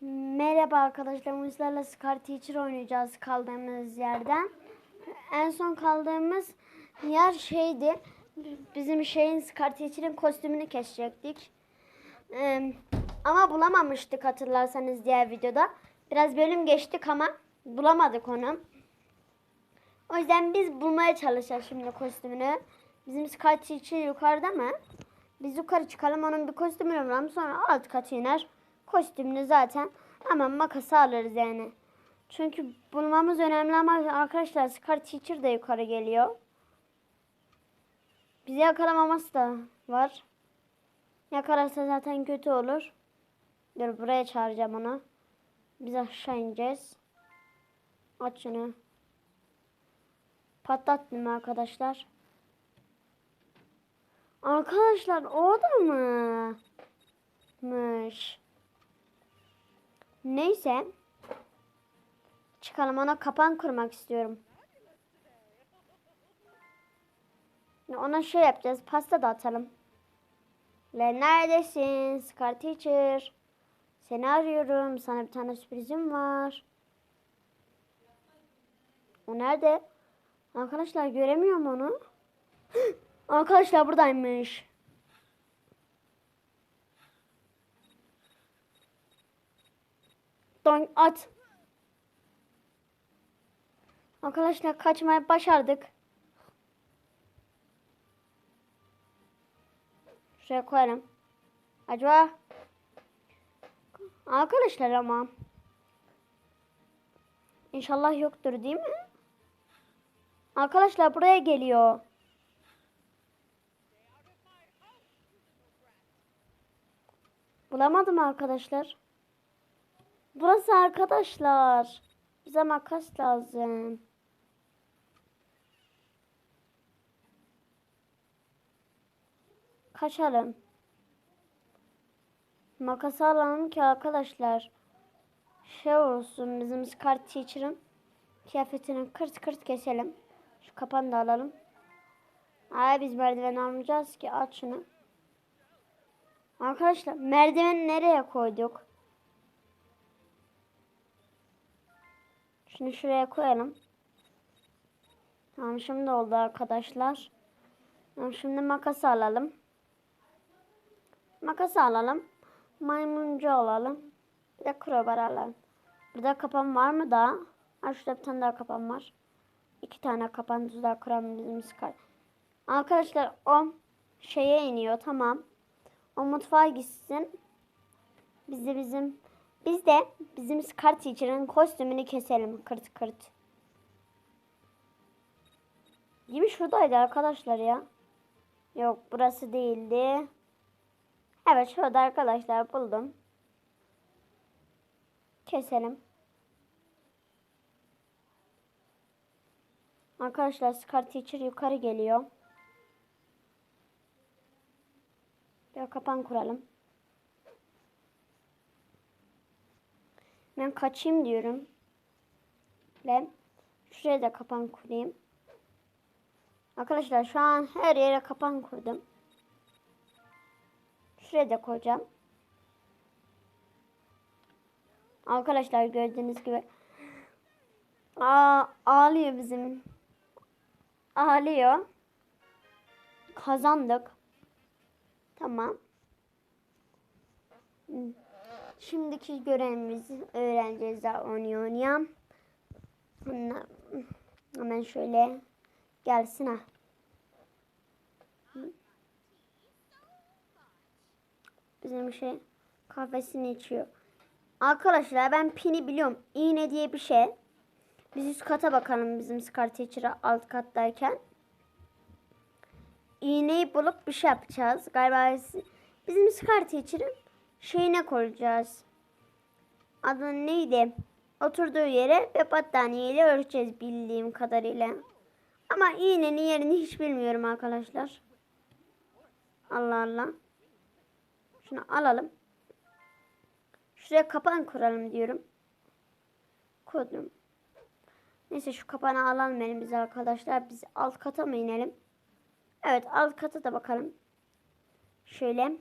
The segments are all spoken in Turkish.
Merhaba arkadaşlar. Muzlarla Scar Teacher oynayacağız kaldığımız yerden. En son kaldığımız yer şeydi. Bizim şeyin Scar Teacher'ın kostümünü kesecektik. Ee, ama bulamamıştık hatırlarsanız diğer videoda. Biraz bölüm geçtik ama bulamadık onu. O yüzden biz bulmaya çalışacağız şimdi kostümünü. Bizim Scar Teacher yukarıda mı? Biz yukarı çıkalım onun bir kostümünü bulalım sonra alt katı iner. Kostümünü zaten hemen makası alırız yani. Çünkü bulmamız önemli ama arkadaşlar Scar Teacher de yukarı geliyor. Bizi yakalamaması da var. Yakalarsa zaten kötü olur. Dur buraya çağıracağım onu. Biz aşağı ineceğiz. Aç şunu. Patlattım arkadaşlar. Arkadaşlar o da mı? Mış. Neyse. Çıkalım ona kapan kurmak istiyorum. Ona şey yapacağız. Pasta da atalım. Le neredesin? Scar Teacher. Seni arıyorum. Sana bir tane sürprizim var. O nerede? Arkadaşlar göremiyorum onu. Arkadaşlar buradaymış. Don at. Arkadaşlar kaçmayı başardık. Şuraya koyalım. Acaba Arkadaşlar ama İnşallah yoktur değil mi? Arkadaşlar buraya geliyor. Bulamadım arkadaşlar. Burası arkadaşlar. Bize makas lazım. Kaçalım. Makas alalım ki arkadaşlar. Şey olsun bizim Scar Teacher'ın kıyafetini kırt kırt keselim. Şu kapanı da alalım. Ay biz merdiven almayacağız ki aç şunu. Arkadaşlar merdiveni nereye koyduk? Şunu şuraya koyalım. Tamam şimdi oldu arkadaşlar. Tamam, şimdi makası alalım. Makası alalım. Maymuncu alalım. Bir de crowbar alalım. Burada kapan var mı daha? Ha şurada bir tane daha kapan var. İki tane kapan tuzak kuran bizim Scar. Arkadaşlar o şeye iniyor tamam. O mutfağa gitsin. Biz de bizim biz de bizim Scar Teacher'ın kostümünü keselim kırt kırt. Değil şuradaydı arkadaşlar ya? Yok burası değildi. Evet şurada arkadaşlar buldum. Keselim. Arkadaşlar Scar Teacher yukarı geliyor. Bir kapan kuralım. Ben kaçayım diyorum. Ve şuraya da kapan kurayım. Arkadaşlar şu an her yere kapan kurdum. Şuraya da koyacağım. Arkadaşlar gördüğünüz gibi Aa, ağlıyor bizim. Ağlıyor. Kazandık. Tamam. Şimdiki görevimizi öğreneceğiz daha oynuyor oynayalım. Hemen şöyle gelsin ha. Bizim şey kahvesini içiyor. Arkadaşlar ben pini biliyorum. İğne diye bir şey. Biz üst kata bakalım bizim Scar Teacher'a alt kattayken. İğneyi bulup bir şey yapacağız. Galiba bizim Scar Teacher'ın şeyine koyacağız. Adı neydi? Oturduğu yere ve battaniyeyle öreceğiz bildiğim kadarıyla. Ama iğnenin yerini hiç bilmiyorum arkadaşlar. Allah Allah. Şunu alalım. Şuraya kapan kuralım diyorum. Kurdum. Neyse şu kapanı alalım elimize arkadaşlar. Biz alt kata mı inelim? Evet alt kata da bakalım. Şöyle.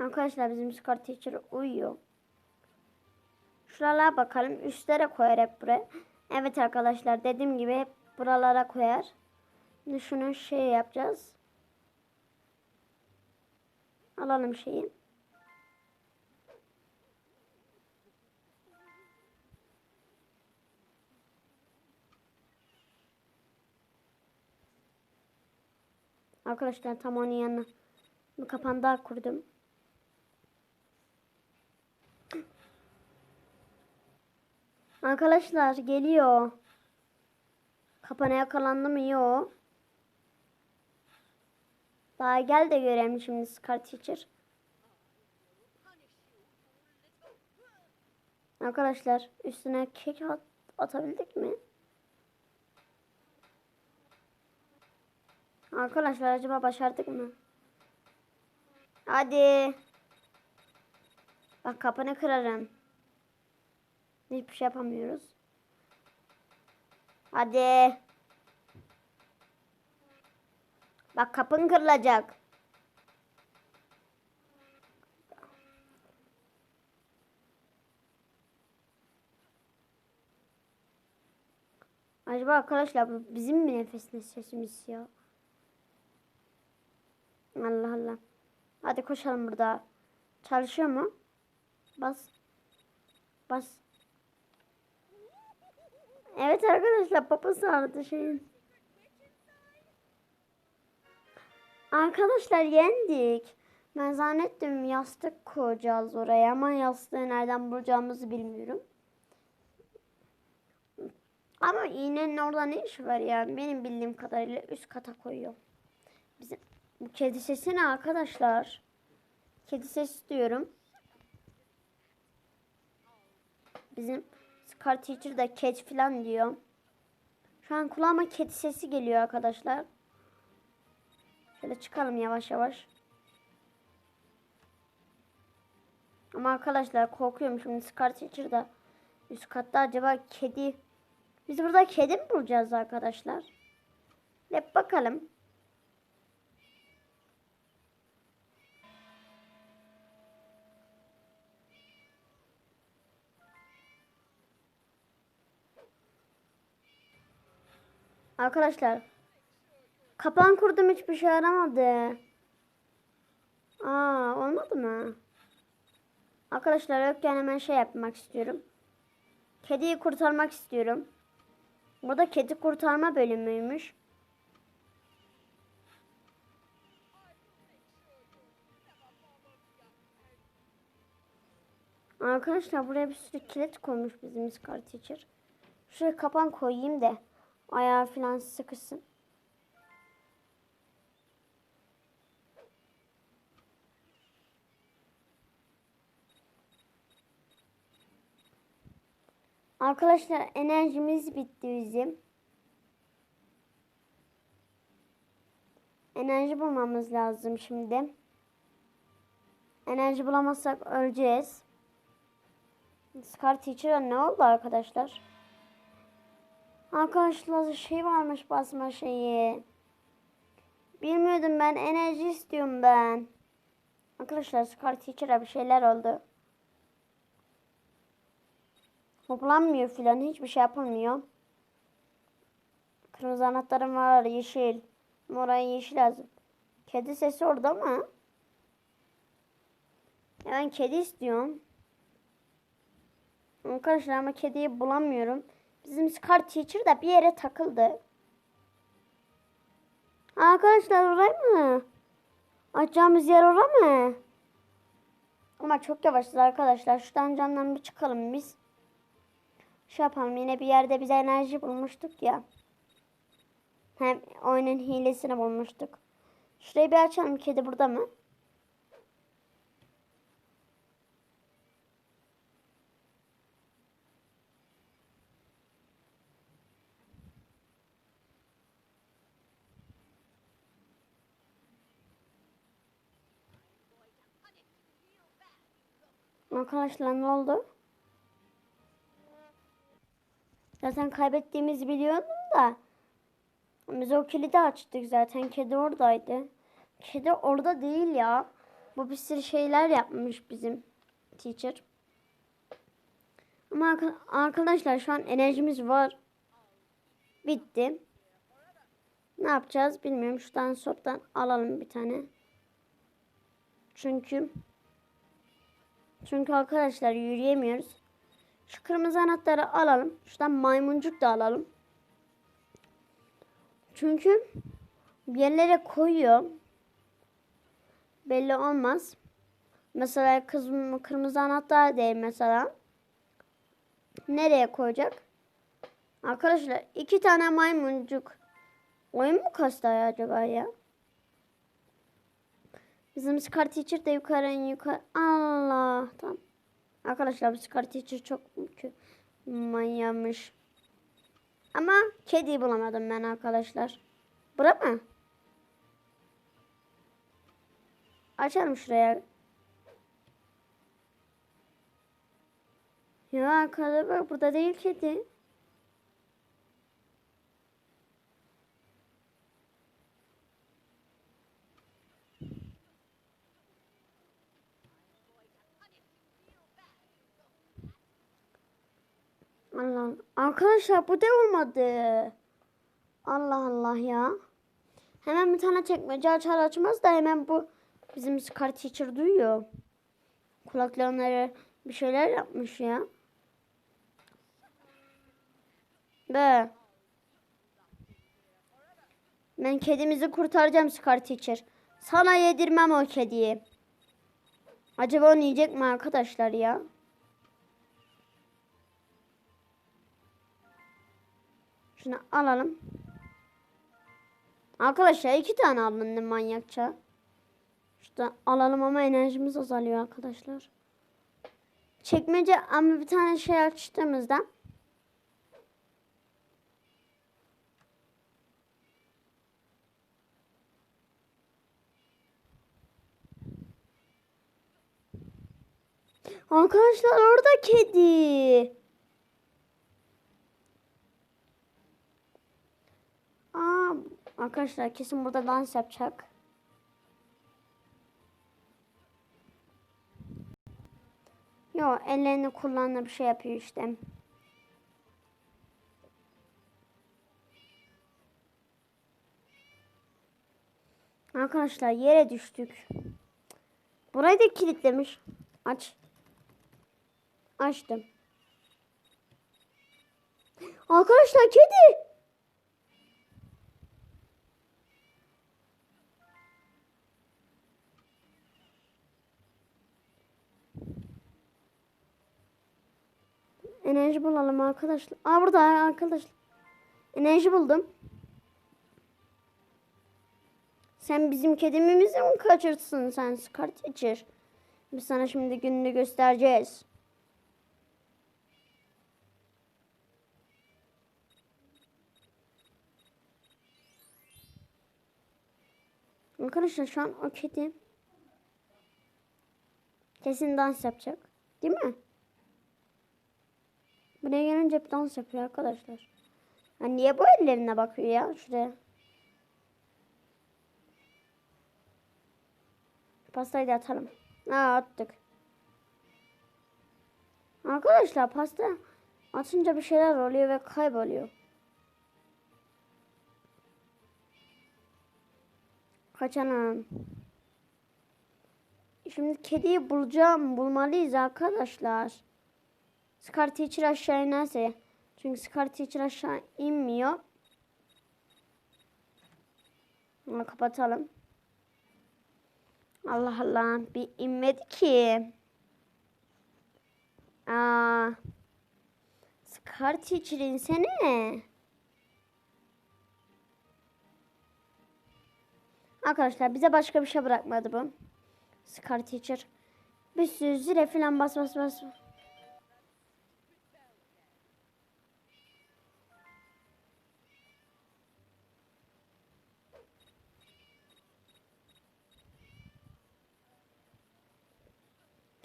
Arkadaşlar bizim Scar Teacher uyuyor. Şuralara bakalım. Üstlere koyar hep buraya. Evet arkadaşlar dediğim gibi hep buralara koyar. Şimdi şunu şey yapacağız. Alalım şeyi. Arkadaşlar tam onun yanına bir kapan kurdum. Arkadaşlar geliyor. Kapana yakalandı mı? Yok. Daha gel de görelim şimdi Scar Teacher. Arkadaşlar üstüne kek at atabildik mi? Arkadaşlar acaba başardık mı? Hadi. Bak kapını kırarım. Hiçbir şey yapamıyoruz. Hadi. Bak kapın kırılacak. Acaba arkadaşlar bu bizim mi nefes sesimiz ya? Allah Allah. Hadi koşalım burada. Çalışıyor mu? Bas. Bas. Evet arkadaşlar papası aradı şeyin. Arkadaşlar yendik. Ben zannettim yastık koyacağız oraya ama yastığı nereden bulacağımızı bilmiyorum. Ama iğnenin orada ne işi var ya? Benim bildiğim kadarıyla üst kata koyuyor. Bizim bu kedi sesi ne arkadaşlar? Kedi sesi diyorum. Bizim Scar Teacher da cat falan diyor. Şu an kulağıma kedi sesi geliyor arkadaşlar. Şöyle çıkalım yavaş yavaş. Ama arkadaşlar korkuyorum şimdi Scar Teacher da üst katta acaba kedi biz burada kedi mi bulacağız arkadaşlar? Hep bakalım. Arkadaşlar kapan kurdum hiçbir şey yaramadı. Aa olmadı mı? Arkadaşlar yokken hemen şey yapmak istiyorum. Kediyi kurtarmak istiyorum. Bu da kedi kurtarma bölümüymüş. Arkadaşlar buraya bir sürü kilit koymuş bizim Scar Teacher. Şuraya kapan koyayım da ayağı falan sıkışsın. Arkadaşlar enerjimiz bitti bizim. Enerji bulmamız lazım şimdi. Enerji bulamazsak öleceğiz. Scar Teacher'a ne oldu arkadaşlar? Arkadaşlar şey varmış basma şeyi. Bilmiyordum ben enerji istiyorum ben. Arkadaşlar Scar Teacher'a bir şeyler oldu. Toplanmıyor filan hiçbir şey yapılmıyor. Kırmızı anahtarım var yeşil. Moraya yeşil lazım. Kedi sesi orada mı? Ya ben kedi istiyorum. Arkadaşlar ama kediyi bulamıyorum. Bizim Scar Teacher da bir yere takıldı. Arkadaşlar oraya mı? Açacağımız yer oraya mı? Ama çok yavaşız arkadaşlar. Şuradan camdan bir çıkalım biz. Şey yapalım yine bir yerde biz enerji bulmuştuk ya. Hem oyunun hilesini bulmuştuk. Şurayı bir açalım. Kedi burada mı? Arkadaşlar ne oldu? Zaten kaybettiğimizi biliyordum da. Biz o kilidi açtık zaten. Kedi oradaydı. Kedi orada değil ya. Bu bir sürü şeyler yapmış bizim teacher. Ama arka- arkadaşlar şu an enerjimiz var. Bitti. Ne yapacağız bilmiyorum. Şuradan soptan alalım bir tane. Çünkü çünkü arkadaşlar yürüyemiyoruz. Şu kırmızı anahtarı alalım. Şuradan maymuncuk da alalım. Çünkü yerlere koyuyor. Belli olmaz. Mesela kız kırmızı anahtar değil mesela. Nereye koyacak? Arkadaşlar iki tane maymuncuk. Oyun mu kastı acaba ya? Bizim Scar Teacher de yukarı yukarı. Allah. Tamam. Arkadaşlar Scar Teacher çok manyakmış. Ama kediyi bulamadım ben arkadaşlar. Bura mı? Açalım şuraya. Ya arkadaşlar burada değil kedi. Allah. Arkadaşlar bu da olmadı. Allah Allah ya. Hemen bir tane çekmece açar açmaz da hemen bu bizim Scar Teacher duyuyor. Kulaklarına bir şeyler yapmış ya. Be. Ben kedimizi kurtaracağım Scar Teacher. Sana yedirmem o kediyi. Acaba onu yiyecek mi arkadaşlar ya? Şunu alalım. Arkadaşlar iki tane alındı manyakça. Şuradan alalım ama enerjimiz azalıyor arkadaşlar. Çekmece ama bir tane şey açtığımızda Arkadaşlar orada kedi. Aa, arkadaşlar kesin burada dans yapacak. Yo ellerini kullanıp bir şey yapıyor işte. Arkadaşlar yere düştük. Burayı da kilitlemiş. Aç. Açtım. Arkadaşlar kedi. Enerji bulalım arkadaşlar. Aa burada arkadaşlar. Enerji buldum. Sen bizim kedimizi mi kaçırtsın sen Scar Teacher? Biz sana şimdi gününü göstereceğiz. Arkadaşlar şu an o kedi kesin dans yapacak. Değil mi? Buraya gelince hep dans yapıyor arkadaşlar. Ha niye bu ellerine bakıyor ya şuraya? Pastayı da atalım. Ha attık. Arkadaşlar pasta atınca bir şeyler oluyor ve kayboluyor. Kaçalım. Şimdi kediyi bulacağım. Bulmalıyız arkadaşlar. Scar Teacher aşağı inerse. Çünkü Scar Teacher aşağı inmiyor. Onu kapatalım. Allah Allah. Bir inmedi ki. Aa. Scar Teacher insene. Arkadaşlar bize başka bir şey bırakmadı bu. Scar Teacher. Bir sürü zile falan bas bas bas.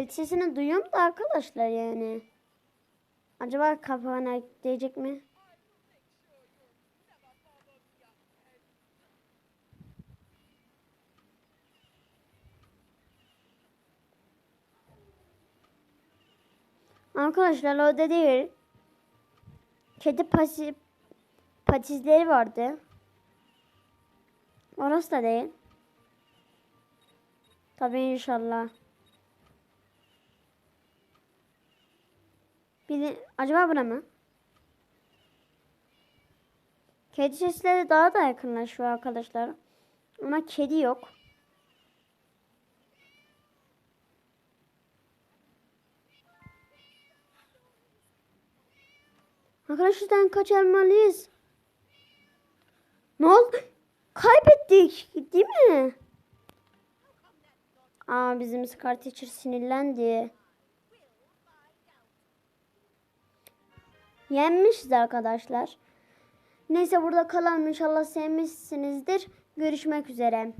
Kilit sesini duyuyorum da arkadaşlar yani. Acaba kafana değecek mi? Arkadaşlar o da değil. Kedi pasi, patizleri vardı. Orası da değil. Tabii inşallah. Bir acaba bura mı? Kedi sesleri daha da yakınlaşıyor arkadaşlar. Ama kedi yok. Arkadaşlardan kaçırmalıyız. Ne oldu? Kaybettik. Değil mi? Aa bizim Scar Teacher sinirlendi. Yenmişiz arkadaşlar. Neyse burada kalalım. İnşallah sevmişsinizdir. Görüşmek üzere.